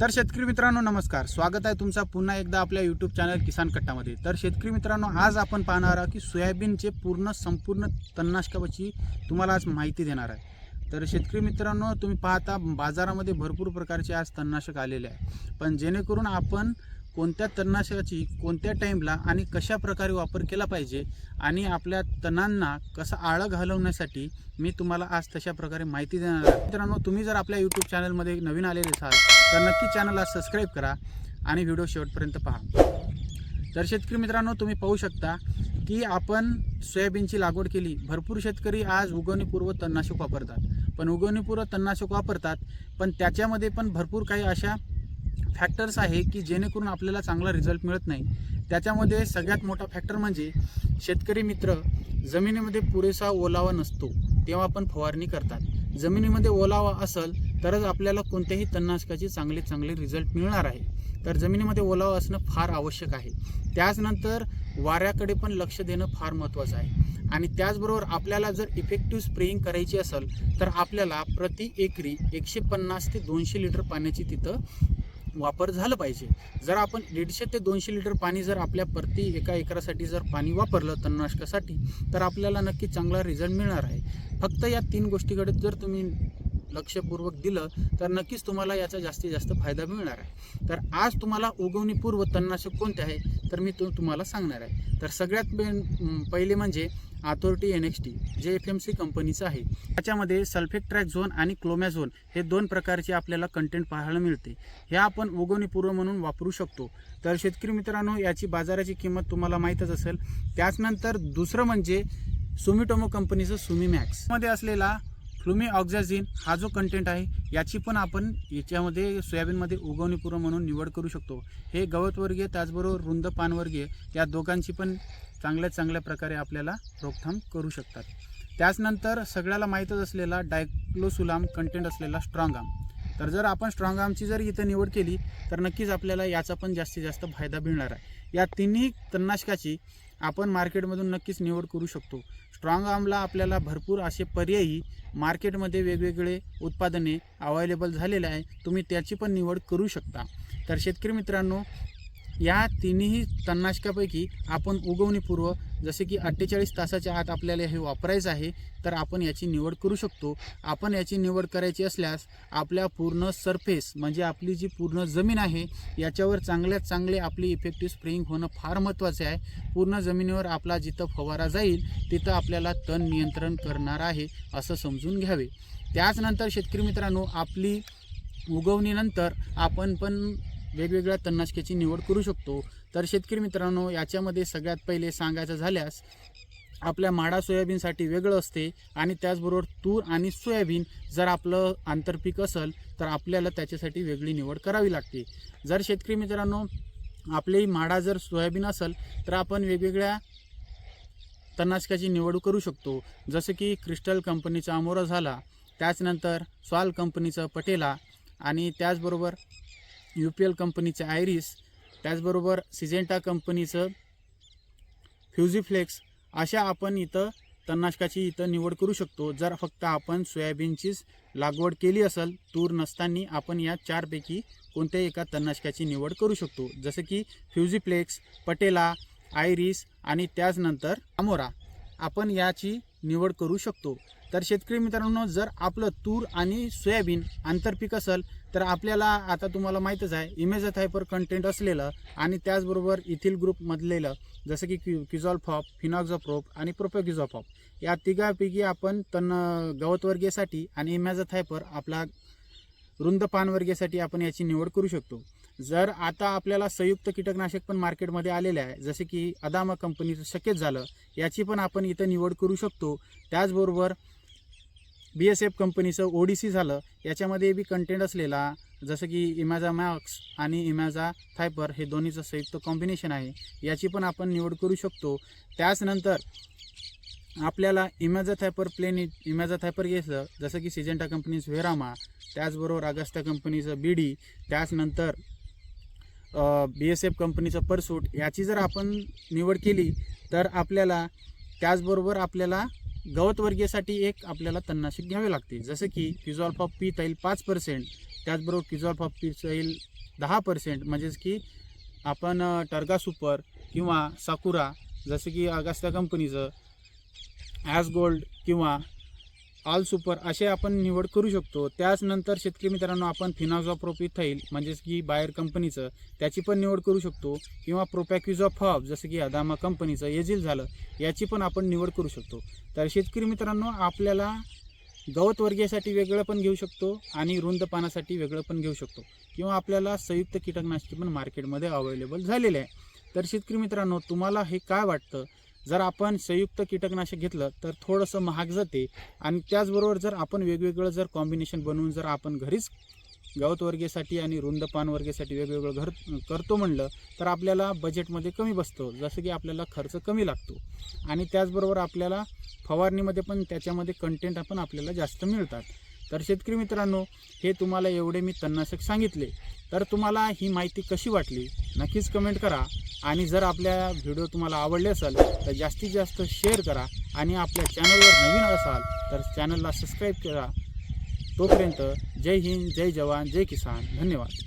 तर शेतकरी मित्रांनो नमस्कार. स्वागत आहे तुमचा पुन्हा एकदा आपल्या यूट्यूब चॅनल किसान कट्टामध्ये. तर शेतकरी मित्रांनो आज आपण पाहणार आहोत की सोयाबीनचे पूर्ण संपूर्ण तणनाशकाची तुम्हाला आज माहिती देणार आहे. तर शेतकरी मित्रांनो तुम्ही पाहता बाजारामध्ये भरपूर प्रकारचे आज तणनाशक आलेले आहे. पण जेणेकरून आपण कोणत्या तणनाशकाची कोणत्या टाईमला आणि कशा प्रकारे वापर केला पाहिजे आणि आपल्या तणांना कसं आळं घालवण्यासाठी मी तुम्हाला आज तशा प्रकारे माहिती देणार आहे. मित्रांनो तुम्ही जर आपल्या यूट्यूब चॅनलमध्ये नवीन आलेले असाल तर नक्की चॅनलला सबस्क्राईब करा आणि व्हिडिओ शेवटपर्यंत पहा. तर शेतकरी मित्रांनो तुम्ही पाहू शकता की आपण सोयाबीनची लागवड केली. भरपूर शेतकरी आज उगवणीपूर्व तणनाशक वापरतात. पण उगवणीपूर्व तणनाशक वापरतात पण त्याच्यामध्ये पण भरपूर काही अशा फॅक्टर्स आहे की जेणेकरून आपल्याला चांगला रिझल्ट मिळत नाही. त्याच्यामध्ये सगळ्यात मोठा फॅक्टर म्हणजे शेतकरी मित्र जमिनीमध्ये पुरेसा ओलावा नसतो तेव्हा आपण फवारणी करतात. जमिनीमध्ये ओलावा असेल तरच आपल्याला कोणत्याही तणनाशकाचे चांगले चांगले रिझल्ट मिळणार आहे. तर जमिनीमध्ये ओलावा असणं फार आवश्यक आहे. त्याचनंतर वाऱ्याकडे पण लक्ष देणं फार महत्त्वाचं आहे. आणि त्याचबरोबर आपल्याला जर इफेक्टिव्ह स्प्रेइंग करायची असेल तर आपल्याला प्रति एकरी एकशे पन्नास ते दोनशे लिटर पाण्याची तिथं वापर झालं पाहिजे. जर आपण दीडशे ते दोनशे लिटर पाणी जर आपल्या प्रति एका एकरासाठी जर पाणी वापरलं तणनाशकासाठी तर आपल्याला नक्की चांगला रिझल्ट मिळणार आहे. फक्त या तीन गोष्टीकडे जर तुम्ही लक्षपूर्वक दिलं तर नक्कीच तुम्हाला याचा जास्तीत जास्त फायदा मिळणार आहे. तर आज तुम्हाला उगवणीपूर्व तणनाशक कोणते आहे तर मी तो तुम्हाला सांगणार आहे. तर सगळ्यात मेन पहिले म्हणजे authority N X T J F M C कंपनीचं आहे. त्याच्यामध्ये सल्फेक्ट्रॅक झोन आणि क्लोमॅझोन हे दोन प्रकारचे आपल्याला कंटेंट पाहायला मिळते. हे आपण उगवणीपूर्व म्हणून वापरू शकतो. तर शेतकरी मित्रांनो याची बाजाराची किंमत तुम्हाला माहीतच असेल. त्याचनंतर दुसरं म्हणजे सुमिटोमो कंपनीचं सुमी मॅक्समध्ये असलेला फ्लुमी ऑक्झॅझिन हा जो कंटेंट आहे याची पण आपण याच्यामध्ये सोयाबीनमध्ये उगवणीपूर्व म्हणून निवड करू शकतो. हे गवतवर्गीय त्याचबरोबर रुंद पानवर्गीय या दोघांची पण चांगल्या चांगल्या प्रकारे आपल्याला रोकथाम करू शकतात. त्याचनंतर सगळ्याला माहीतच असलेला डायक्लोसुलाम कंटेंट असलेला स्ट्रॉंग आम तर जर आपण स्ट्रॉंग आमची जर इथं निवड केली तर नक्कीच आपल्याला याचा पण जास्तीत जास्त फायदा मिळणार आहे. या तिन्ही तणनाशकाची आपण मार्केटमधून नक्कीच निवड करू शकतो. स्ट्रॉंग आर्मला आपल्याला भरपूर असे पर्यायी मार्केटमध्ये वेगवेगळे उत्पादने अवेलेबल झालेले आहे. तुम्ही त्याची पण निवड करू शकता. तर शेतकरी मित्रांनो या तिन्ही तणनाशकापैकी आपण उगवणीपूर्व जसे की अठ्ठेचाळीस तासाच्या आत आपल्याला हे वापरायचं आहे तर आपण याची निवड करू शकतो. आपण याची निवड करायची असल्यास आपल्या पूर्ण सरफेस म्हणजे आपली जी पूर्ण जमीन आहे याच्यावर चांगल्यात चांगले आपली इफेक्टिव्ह स्प्रेइंग होणं फार महत्त्वाचे आहे. पूर्ण जमिनीवर आपला जिथं फवारा जाईल तिथं आपल्याला तण नियंत्रण करणार आहे असं समजून घ्यावे. त्याचनंतर शेतकरी मित्रांनो आपली उगवणीनंतर आपण पण वेगवेगळ्या तणनाशकाची निवड करू शकतो. तर शेतकरी मित्रांनो याच्यामध्ये सगळ्यात पहिले सांगायचं झाल्यास आपल्या माडा सोयाबीनसाठी वेगळं असते आणि त्याचबरोबर तूर आणि सोयाबीन जर आपलं आंतरपीक असेल तर आपल्याला त्याच्यासाठी वेगळी निवड करावी लागते. जर शेतकरी मित्रांनो आपली माडा जर सोयाबीन असेल तर आपण वेगवेगळ्या तणनाशकाची निवड करू शकतो. जसं की क्रिस्टल कंपनीचा अमोरा झाला त्याचनंतर स्वाल कंपनीचं पटेला आणि त्याचबरोबर यू पी एल कंपनीचं आयरिस त्याचबरोबर सिजेंटा कंपनीचं फ्युझिफ्लेक्स अशा आपण इथं तणनाशकाची इथं निवड करू शकतो. जर फक्त आपण सोयाबीनचीच लागवड केली असेल तूर नसताना आपण या चारपैकी कोणत्याही एका तणनाशकाची निवड करू शकतो. जसं की फ्युझिफ्लेक्स पटेला आयरिस आणि त्याचनंतर अमोरा. आपण याची निवड करू शकतो. तर शेतकरी मित्रांनो जर आपलं तूर आणि सोयाबीन आंतरपीक असेल तर आपल्याला आता तुम्हाला माहीतच आहे इमेजथ हायपर कंटेंट असलेलं आणि त्याचबरोबर इथिल ग्रुपमधलेलं जसं की क्यु क्युझॉल्फॉप फिनॉक्झॉप्रोप आणि प्रोपोगिझॉपॉप या तिघापैकी आपण तण गवतवर्गीयसाठी आणि इमॅझथ हायपर आपला रुंद पानवर्गीयसाठी आपण याची निवड करू शकतो. जर आता आपल्याला संयुक्त कीटकनाशक पण मार्केटमध्ये आलेले आहे जसे की अदामा कंपनीचं शक्यच झालं याची पण आपण इथं निवड करू शकतो. त्याचबरोबर बी एस एफ कंपनीचं ओ डी सी झालं याच्यामध्ये बी कंटेंट असलेला जसं की इमॅझा मॅक्स आणि इमॅझा थायपर हे दोन्हीचं संयुक्त कॉम्बिनेशन आहे. याची पण आपण निवड करू शकतो. त्याचनंतर आपल्याला इमॅझा थायपर प्लेन इमॅझा थायपर घ्यायचं जसं की सिजेंटा कंपनीचं व्हेरामा त्याचबरोबर अगस्ता कंपनीचं बी डी त्याचनंतर बी एस एफ कंपनीचं परसूट याची जर आपण निवड केली तर आपल्याला त्याचबरोबर आपल्याला गवतवर्गीयसाठी एक आपल्याला तणनाशक घ्यावे लागते. जसं की किझॉल्फॉप पी तैल पाच पर्सेंट त्याचबरोबर किझॉल्फॉप फॉपीचं येईल दहा पर्सेंट म्हणजेच की आपण टर्गा सुपर किंवा साकुरा जसं की अगास्ता कंपनीचं ॲज गोल्ड किंवा आल सुपर असे आपण निवड करू शकतो. त्याचनंतर शेतकरी मित्रांनो आपण फिनाझॉ प्रोपिथाईल म्हणजेच की बायर कंपनीचं त्याची पण निवड करू शकतो. किंवा प्रोपॅक्युझॉफ हॉब जसं की अदामा कंपनीचं एजिल झालं याची पण आपण निवड करू शकतो. तर शेतकरी मित्रांनो आपल्याला गवत वर्गीयासाठी वेगळं पण घेऊ शकतो आणि रुंद पानासाठी वेगळं पण घेऊ शकतो. किंवा आपल्याला संयुक्त कीटकनाशके पण मार्केटमध्ये अवेलेबल झालेले आहे. तर शेतकरी मित्रांनो तुम्हाला हे काय वाटतं? जर आपण संयुक्त कीटकनाशक घेतलं तर थोडंसं महाग जाते. आणि त्याचबरोबर जर आपण वेगवेगळं जर कॉम्बिनेशन बनवून जर आपण घरीच गवत वर्गेसाठी आणि रुंद वर्गेसाठी वेगवेगळं घर करतो म्हणलं तर आपल्याला बजेटमध्ये कमी बसतो. जसं की आपल्याला खर्च कमी लागतो. आणि त्याचबरोबर आपल्याला फवारणीमध्ये पण त्याच्यामध्ये कंटेंट आपण आपल्याला जास्त मिळतात. तर शेतकरी मित्रांनो हे तुम्हाला एवढे मी तणनाशक सांगितले. तर तुम्हाला ही माहिती कशी वाटली? नक्कीच कमेंट करा. आणि जर आपल्या व्हिडिओ तुम्हाला आवडले असेल तर जास्तीत जास्त शेअर करा. आणि आपल्या चॅनलवर नवीन असाल तर चॅनलला सबस्क्राईब करा. तोपर्यंत जय हिंद जय जवान जय किसान. धन्यवाद.